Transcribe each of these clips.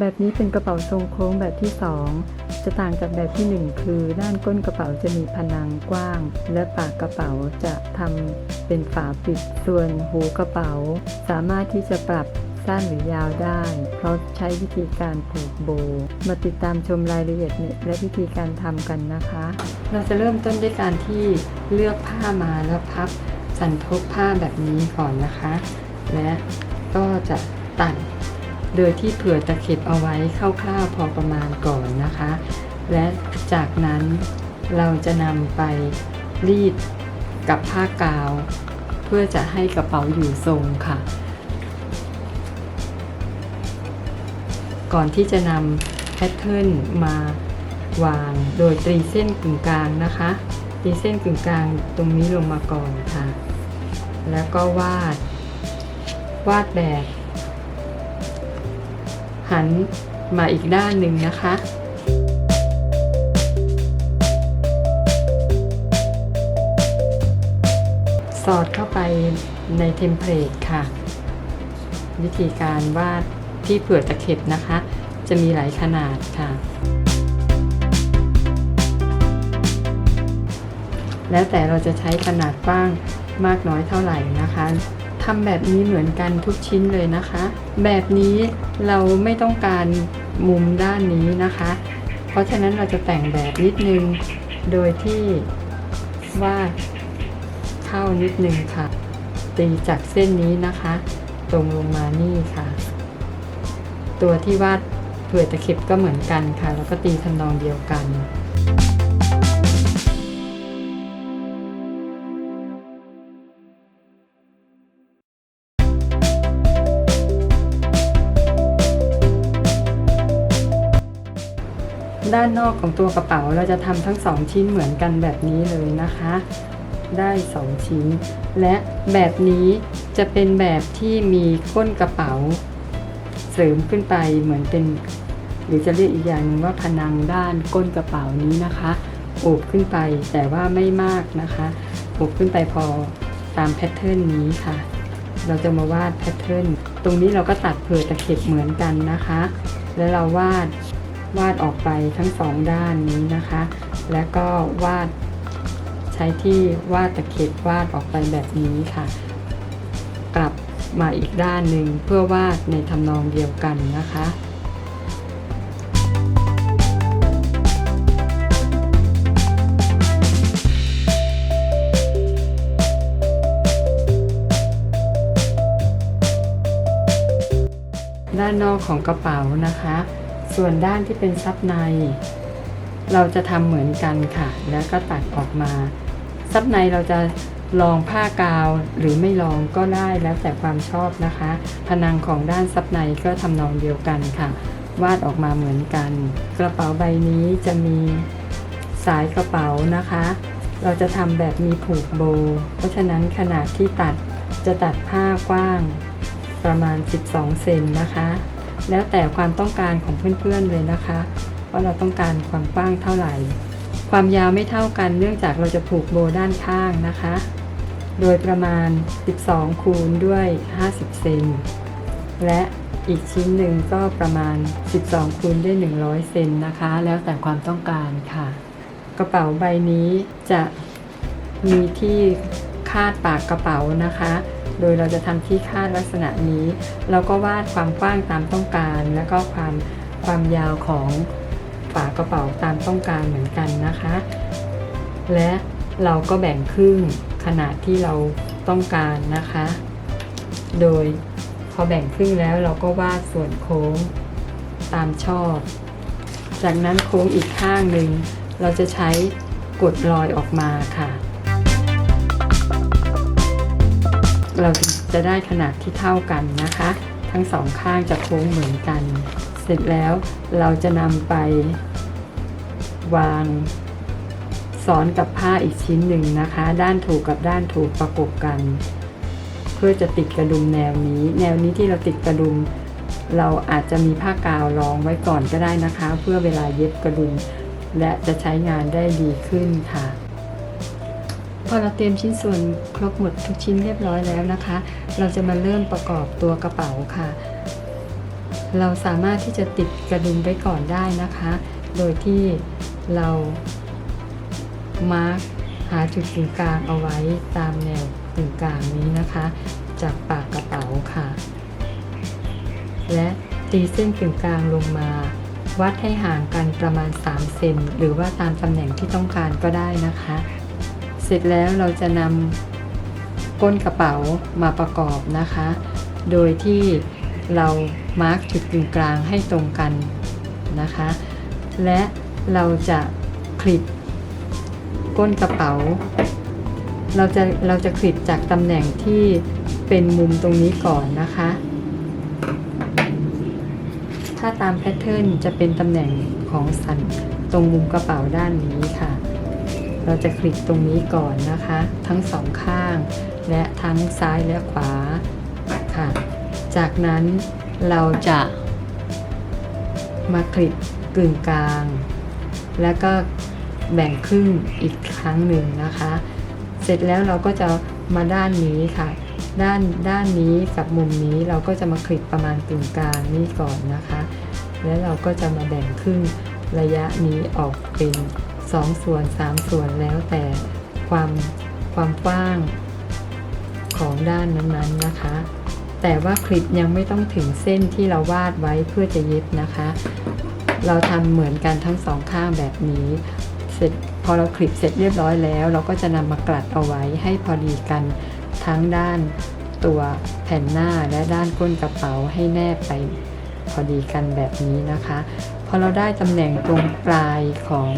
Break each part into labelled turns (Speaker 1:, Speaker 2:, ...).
Speaker 1: แบบนี้เป็นกระเป๋าทรงโค้งแบบที่ 2 จะต่างจากแบบที่ 1 คือ ด้านก้นกระเป๋าจะมีพนังกว้าง และปากกระเป๋าจะทำเป็นฝาปิด ส่วนหูกระเป๋า สามารถที่จะปรับสั้นหรือยาวได้ เพราะใช้วิธีการผูกโบว์มาติดตามชมรายละเอียดและวิธีการทำกันนะคะ เราจะเริ่มต้นด้วยการที่เลือกผ้ามาแล้วพับสันทบผ้าแบบนี้ก่อนนะคะ และก็จะตัด โดยที่เผื่อตะเข็บเอาไว้คร่าวๆพอประมาณก่อนนะคะ และจากนั้นเราจะนำไปรีดกับผ้ากาว เพื่อจะให้กระเป๋าอยู่ทรงค่ะ ก่อนที่จะนำแพทเทิร์นมาวางโดยตรีเส้นกึ่งกลางนะคะตีเส้นกึ่งกลางตรงนี้ลงมาก่อนค่ะ แล้วก็วาด วาดแบบ หันมาอีกด้านหนึ่งนะคะสอดเข้าไปในเทมเพลตค่ะ วิธีการวาดที่เผื่อตะเข็บนะคะ จะมีหลายขนาดค่ะ แล้วแต่เราจะใช้ขนาดกว้างมากน้อยเท่าไหร่นะคะ ทำแบบนี้เหมือนกันทุกชิ้นเลยนะคะ แบบนี้เราไม่ต้องการมุมด้านนี้นะคะ เพราะฉะนั้นเราจะแต่งแบบนิดนึง โดยที่วาดเข้านิดนึงค่ะ ตีจากเส้นนี้นะคะ ตรงลงมานี่ค่ะ ตัวที่วาดเผื่อตะเข็บก็เหมือนกันค่ะ แล้วก็ตีทำนองเดียวกัน ด้านนอกของตัวกระเป๋าเราจะทำทั้งสองชิ้นเหมือนกันแบบนี้เลยนะคะ ได้สองชิ้น และแบบนี้จะเป็นแบบที่มีก้นกระเป๋า เสริมขึ้นไปเหมือนเป็น หรือจะเรียกอีกอย่างนึงว่าพนังด้านก้นกระเป๋านี้นะคะโอบขึ้นไปแต่ว่าไม่มากนะคะโอบขึ้นไปพอตามแพทเทิร์นนี้ค่ะ เราจะมาวาดแพทเทิร์นตรงนี้เราก็ตัดเผื่อตะเข็บเหมือนกันนะคะ แล้วเราวาด วาดออกไปทั้งสองด้านนี้นะคะ แล้วก็วาดใช้ที่วาดตะเข็บวาดออกไปแบบนี้ค่ะ กลับมาอีกด้านหนึ่งเพื่อวาดในทำนองเดียวกันนะคะด้านนอกของกระเป๋านะคะ ส่วนด้านที่เป็นซับใน เราจะทำเหมือนกันค่ะ แล้วก็ตัดออกมา ซับในเราจะลองผ้ากาวหรือไม่ลองก็ได้แล้วแต่ความชอบนะคะ ผนังของด้านซับในก็ทำนองเดียวกันค่ะ วาดออกมาเหมือนกัน กระเป๋าใบนี้จะมีสายกระเป๋านะคะ เราจะทำแบบมีผูกโบ เพราะฉะนั้นขนาดที่ตัดจะตัดผ้ากว้างประมาณ 12 เซนนะคะ แล้วแต่ความต้องการของเพื่อนๆเลยนะคะ ว่าเราต้องการความกว้างเท่าไหร่ ความยาวไม่เท่ากันเนื่องจากเราจะผูกโบด้านข้างนะคะ โดยประมาณ 12 คูณด้วย 50 เซนและอีกชิ้นหนึ่งก็ประมาณ 12 คูณด้วย 100 เซนนะคะ แล้วแต่ความต้องการค่ะ กระเป๋าใบนี้จะมีที่คาดปากกระเป๋านะคะ โดยเราจะทำที่คาดลักษณะนี้เราก็วาดความกว้างตามต้องการ แล้วก็ความความยาวของฝากระเป๋าตามต้องการเหมือนกันนะคะ และเราก็แบ่งครึ่งขนาดที่เราต้องการนะคะ โดยพอแบ่งครึ่งแล้วเราก็วาดส่วนโค้งตามชอบ จากนั้นโค้งอีกข้างหนึ่งเราจะใช้กดรอยออกมาค่ะ เราจะได้ขนาดที่เท่ากันนะคะ ทั้งสองข้างจะโค้งเหมือนกัน เสร็จแล้วเราจะนำไป วางซ้อนกับผ้าอีกชิ้นหนึ่งนะคะ ด้านถูกกับด้านถูกประกบกัน เพื่อจะติดกระดุมแนวนี้ แนวนี้ที่เราติดกระดุม เราอาจจะมีผ้ากาวรองไว้ก่อนก็ได้นะคะ เพื่อเวลาเย็บกระดุม และจะใช้งานได้ดีขึ้นค่ะ พอเราเตรียมชิ้นส่วนครบหมดทุกชิ้นเรียบร้อยแล้วนะคะ เราจะมาเริ่มประกอบตัวกระเป๋าค่ะ เราสามารถที่จะติดกระดุมไว้ก่อนได้นะคะ โดยที่เรามาร์กหาจุดกึ่งกลางเอาไว้ตามแนวกึ่งกลางนี้นะคะ จากปากกระเป๋าค่ะ และตีเส้นกึ่งกลางลงมาวัดให้ห่างกันประมาณ 3 เซนหรือว่าตามตำแหน่งที่ต้องการก็ได้นะคะ เสร็จแล้วเราจะนำก้นกระเป๋ามาประกอบนะคะ โดยที่เรามาร์กจุดกึ่งกลางให้ตรงกันนะคะ และเราจะคลิปก้นกระเป๋า เราจะเราจะคลิปจากตำแหน่งที่เป็นมุมตรงนี้ก่อนนะคะ ถ้าตามแพทเทิร์นจะเป็นตำแหน่งของสันตรงมุมกระเป๋าด้านนี้ค่ะ เราจะคลิกตรงนี้ก่อนนะคะ ทั้งสองข้าง และทั้งซ้ายและขวาค่ะ จากนั้นเราจะมาคลิปกึ่งกลาง แล้วก็แบ่งครึ่งอีกครั้งหนึ่งนะคะ เสร็จแล้วเราก็จะมาด้านนี้ค่ะ ด้านด้านนี้กับมุมนี้เราก็จะมาคลิปประมาณกึ่งกลางนี่ก่อนนะคะ แล้วเราก็จะมาแบ่งครึ่งระยะนี้ออกเป็น 2 ส่วน 3 ส่วนแล้วแต่ความความกว้างของด้านนั้นๆนะคะ แต่ว่าคลิปยังไม่ต้องถึงเส้นที่เราวาดไว้เพื่อจะเย็บนะคะ เราทำเหมือนกันทั้งสองข้างแบบนี้ เสร็จพอเราคลิปเสร็จเรียบร้อยแล้ว เราก็จะนำมากลัดเอาไว้ให้พอดีกันทั้งด้านตัวแผ่นหน้าและด้านก้นกระเป๋าให้แนบไปพอดีกันแบบนี้นะคะ พอเราได้ตำแหน่งตรงปลายของ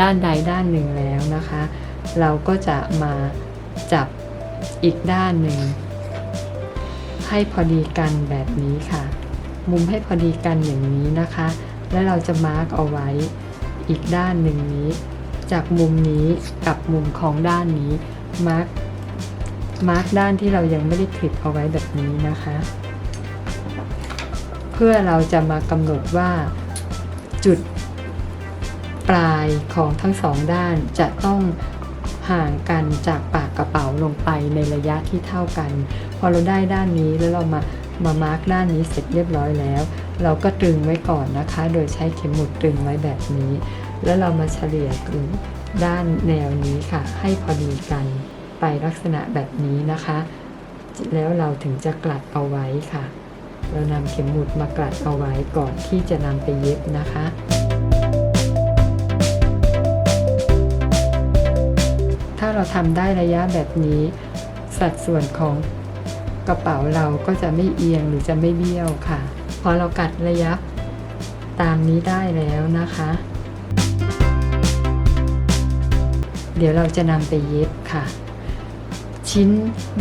Speaker 1: ด้านใดด้านหนึ่งแล้วนะคะ เราก็จะมาจับอีกด้านหนึ่ง ให้พอดีกันแบบนี้ค่ะ มุมให้พอดีกันอย่างนี้นะคะ และเราจะมาร์กเอาไว้อีกด้านหนึ่งนี้ จากมุมนี้กับมุมของด้านนี้มาร์กมาร์กด้านที่เรายังไม่ได้คลิปเอาไว้แบบนี้นะคะ เพื่อเราจะมากำหนดว่าจุด ปลายของทั้งสองด้านจะต้องห่างกันจากปากกระเป๋าลงไปในระยะที่เท่ากัน พอเราได้ด้านนี้แล้วเรามามามาร์กด้านนี้เสร็จเรียบร้อยแล้ว เราก็ตรึงไว้ก่อนนะคะ โดยใช้เข็มหมุดตรึงไว้แบบนี้ แล้วเรามาเฉลี่ยกึ่งด้านแนวนี้ค่ะ ให้พอดีกันไปลักษณะแบบนี้นะคะ แล้วเราถึงจะกลัดเอาไว้ค่ะ เรานำเข็มหมุดมากลัดเอาไว้ก่อนที่จะนำไปเย็บนะคะ เราทำได้ระยะแบบนี้ สัดส่วนของกระเป๋าเราก็จะไม่เอียงหรือจะไม่เบี้ยวค่ะ พอเรากัดระยะตามนี้ได้แล้วนะคะ เดี๋ยวเราจะนำไปเย็บค่ะ ชิ้น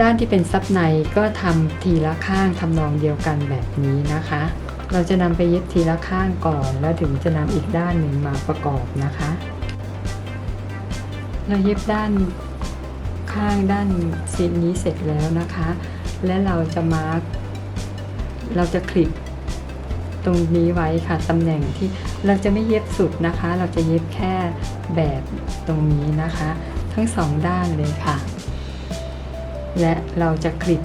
Speaker 1: ด้านที่เป็นซับในก็ทำทีละข้างทำนองเดียวกันแบบนี้นะคะ เราจะนำไปเย็บทีละข้างก่อน แล้วถึงจะนำอีกด้านหนึ่งมาประกอบนะคะ เราเย็บด้าน ข้างด้านชิ้นนี้เสร็จแล้วนะคะ และเราจะมาร์กเราจะคลิปตรงนี้ไว้ค่ะตำแหน่งที่เราจะไม่เย็บสุดนะคะ เราจะเย็บแค่แบบตรงนี้นะคะ ทั้งสองด้านเลยค่ะ และเราจะคลิป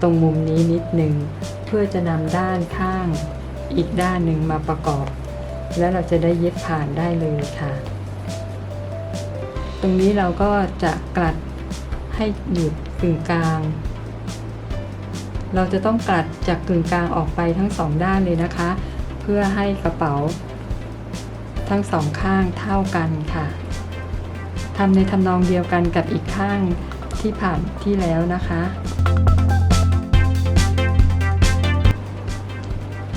Speaker 1: ตรงมุมนี้นิดหนึ่งเพื่อจะนำด้านข้างอีกด้านหนึ่งมาประกอบ แล้วเราจะได้เย็บผ่านได้เลยค่ะ ตรงนี้เราก็จะกลัดให้หยุดกึ่งกลาง เราจะต้องกลัดจากกึ่งกลางออกไปทั้งสองด้านเลยนะคะ เพื่อให้กระเป๋า ทั้งสองข้างเท่ากันค่ะทำในทำนองเดียวกันกับอีกข้างที่ผ่านที่แล้วนะคะ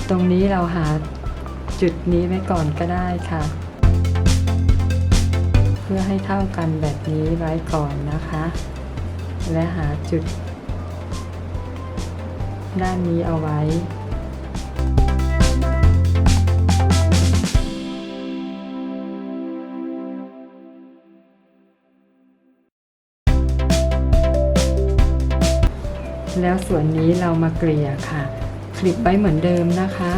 Speaker 1: ตรงนี้เราหาจุดนี้ไว้ก่อนก็ได้ค่ะ พื่อให้เท่ากันแบบนี้ไว้ก่อนนะคะ และหาจุด ด้านนี้เอาไว้แล้วส่วนนี้เรามาเกลี่ยค่ะ คลิปไว้เหมือนเดิมนะคะ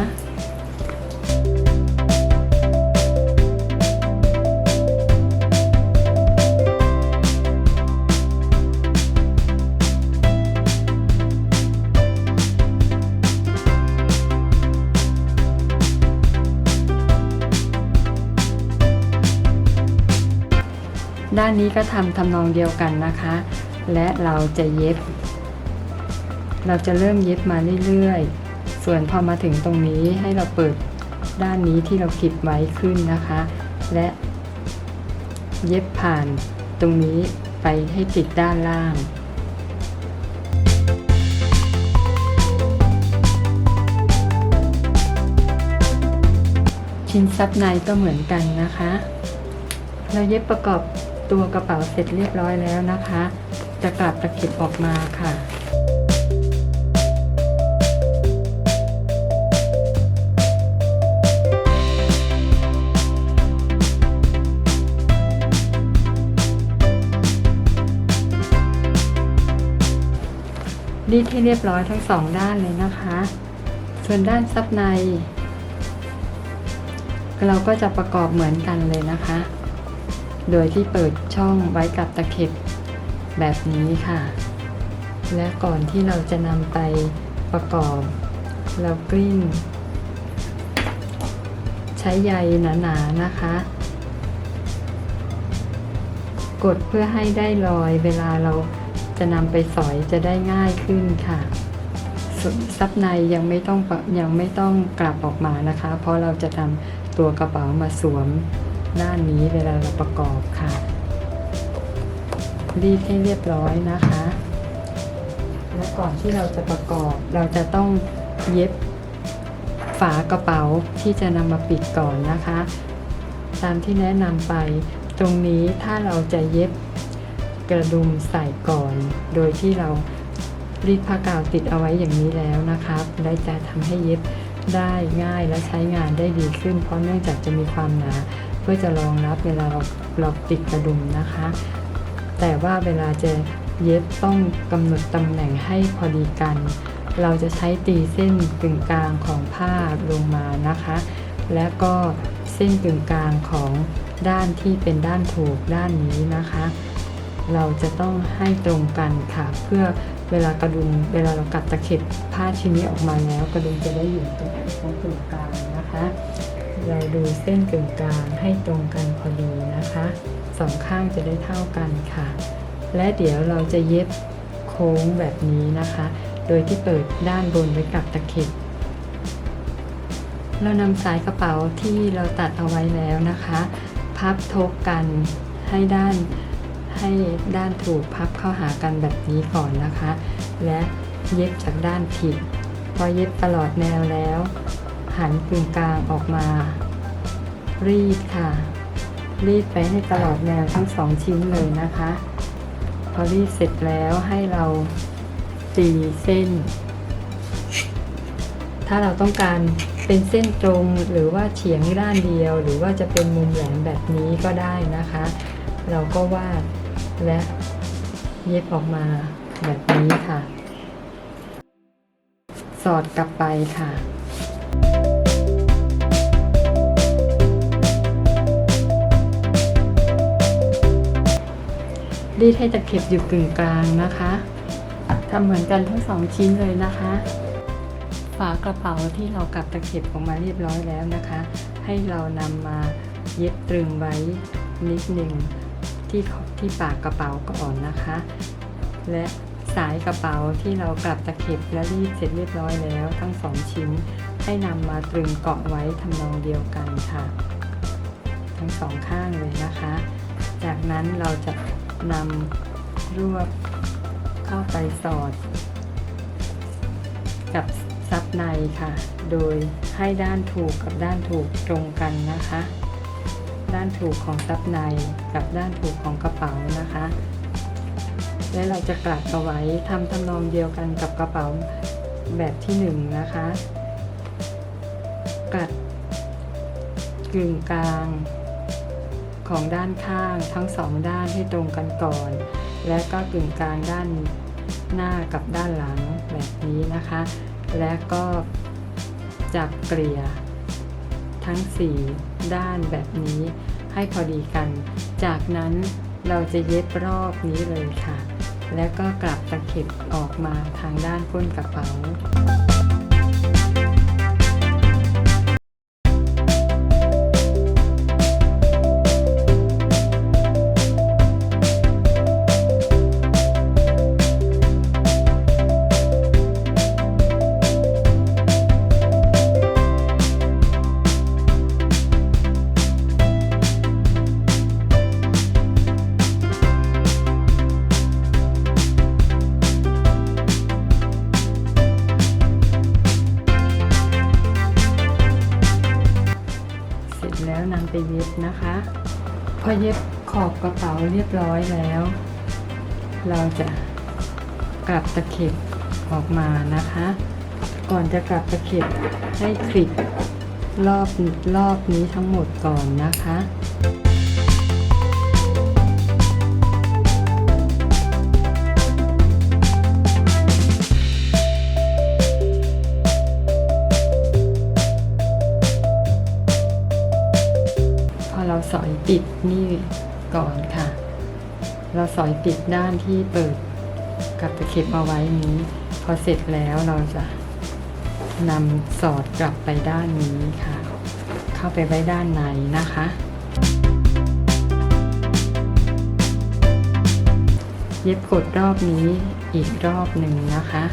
Speaker 1: ด้านนี้ก็ทำทำนองเดียวกันนะคะ และเราจะเย็บ เราจะเริ่มเย็บมาเรื่อยๆ ส่วนพอมาถึงตรงนี้ให้เราเปิดด้านนี้ที่เราคลิปไว้ขึ้นนะคะ และเย็บผ่านตรงนี้ไปให้ติดด้านล่างชิ้นซับในก็เหมือนกันนะคะ เราเย็บประกอบ ตัวกระเป๋าเสร็จเรียบร้อยแล้วนะคะ จะกลับตะเข็บออกมาค่ะรีดให้เรียบร้อยทั้งสองด้านเลยนะคะ ส่วนด้านซับใน เราก็จะประกอบเหมือนกันเลยนะคะ โดยที่เปิดช่องไว้กับตะเข็บแบบนี้ค่ะ และก่อนที่เราจะนำไปประกอบ เรากลิ้ง ใช้ใยหนาๆนะคะ กดเพื่อให้ได้รอยเวลาเราจะนำไปสอยจะได้ง่ายขึ้นค่ะซับในยังไม่ต้องยังไม่ต้องกลับออกมานะคะ เพราะเราจะทำตัวกระเป๋ามาสวม ด้านนี้เวลาเราประกอบค่ะรีดให้เรียบร้อยนะคะ และก่อนที่เราจะประกอบเราจะต้องเย็บฝากระเป๋าที่จะนำมาปิดก่อนนะคะ ตามที่แนะนำไปตรงนี้ถ้าเราจะเย็บกระดุมใส่ก่อน โดยที่เรารีดผ้ากาวติดเอาไว้อย่างนี้แล้วนะครับและจะทำให้เย็บได้ง่ายและใช้งานได้ดีขึ้น เพราะเนื่องจากจะมีความหนา เพื่อจะรองรับเวลาเราเราติดกระดุมนะคะ แต่ว่าเวลาจะเย็บต้องกำหนดตำแหน่งให้พอดีกัน เราจะใช้ตีเส้นกึ่งกลางของผ้าลงมานะคะ และก็เส้นกึ่งกลางของด้านที่เป็นด้านถูกด้านนี้นะคะ เราจะต้องให้ตรงกันค่ะ เพื่อเวลากระดุมเวลาเรากัดตะเข็บผ้าชิ้นนี้ออกมาแล้ว กระดุมจะได้อยู่ตรงตรงกึ่งกลางนะคะ เราดูเส้นกึ่งกลางให้ตรงกันพอดีนะคะสองข้างจะได้เท่ากันค่ะ และเดี๋ยวเราจะเย็บโค้งแบบนี้นะคะ โดยที่เปิดด้านบนไว้กับตะเข็บเรานำสายกระเป๋าที่เราตัดเอาไว้แล้วนะคะ พับทบกันให้ด้านให้ด้านถูกพับเข้าหากันแบบนี้ก่อนนะคะ และเย็บจากด้านผิดพอเย็บตลอดแนวแล้ว หันกึ่งกลางออกมา รีดค่ะ รีดไปให้ตลอดแนวทั้งสองชิ้นเลยนะคะ พอรีดเสร็จแล้วให้เราตีเส้น ถ้าเราต้องการเป็นเส้นตรงหรือว่าเฉียงด้านเดียว หรือว่าจะเป็นมุมแหลมแบบนี้ก็ได้นะคะ เราก็วาดและเย็บออกมาแบบนี้ค่ะ สอดกลับไปค่ะ รีดให้ตะเข็บอยู่กึ่งกลางนะคะทำเหมือนกันทั้งสองชิ้นเลยนะคะ ฝากระเป๋าที่เรากลับตะเข็บออกมาเรียบร้อยแล้วนะคะ ให้เรานำมาเย็บตรึงไว้นิดหนึ่งที่ที่ปากกระเป๋าก่อนนะคะ และสายกระเป๋าที่เรากลับตะเข็บและรีดเสร็จเรียบร้อยแล้ว ทั้งสองชิ้นให้นำมาตรึงเกาะไว้ทำนองเดียวกันค่ะ ทั้งสองข้างเลยนะคะ จากนั้นเราจะ นำรวบเข้าไปสอด กับซับในค่ะ โดยให้ด้านถูกกับด้านถูกตรงกันนะคะ ด้านถูกของซับในกับด้านถูกของกระเป๋านะคะ และเราจะกลัดเอาไว้ทำทำนองเดียวกันกับกระเป๋าแบบที่หนึ่งนะคะกลัดกึ่งกลาง ของด้านข้างทั้งสองด้านให้ตรงกันก่อน และก็กึ่งกลางด้านหน้ากับด้านหลังแบบนี้นะคะ และก็จับเกลี่ยทั้ง 4 ด้านแบบนี้ให้พอดีกัน จากนั้นเราจะเย็บรอบนี้เลยค่ะ แล้วก็กลับตะเข็บออกมาทางด้านก้นกระเป๋า พอเย็บขอบกระเป๋าเรียบร้อยแล้ว เราจะกลับตะเข็บออกมานะคะ ก่อนจะกลับตะเข็บให้คลิปรอบรอบนี้ทั้งหมดก่อนนะคะ ก่อนค่ะ เราสอยปิดด้านที่เปิดกับตะเข็บเอาไว้นี้ พอเสร็จแล้วเราจะนำสอดกลับไปด้านนี้ค่ะ เข้าไปไว้ด้านในนะคะ เย็บกดรอบนี้อีกรอบหนึ่งนะคะ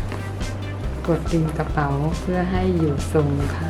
Speaker 1: กดดึงกระเป๋าเพื่อให้อยู่ทรงค่ะ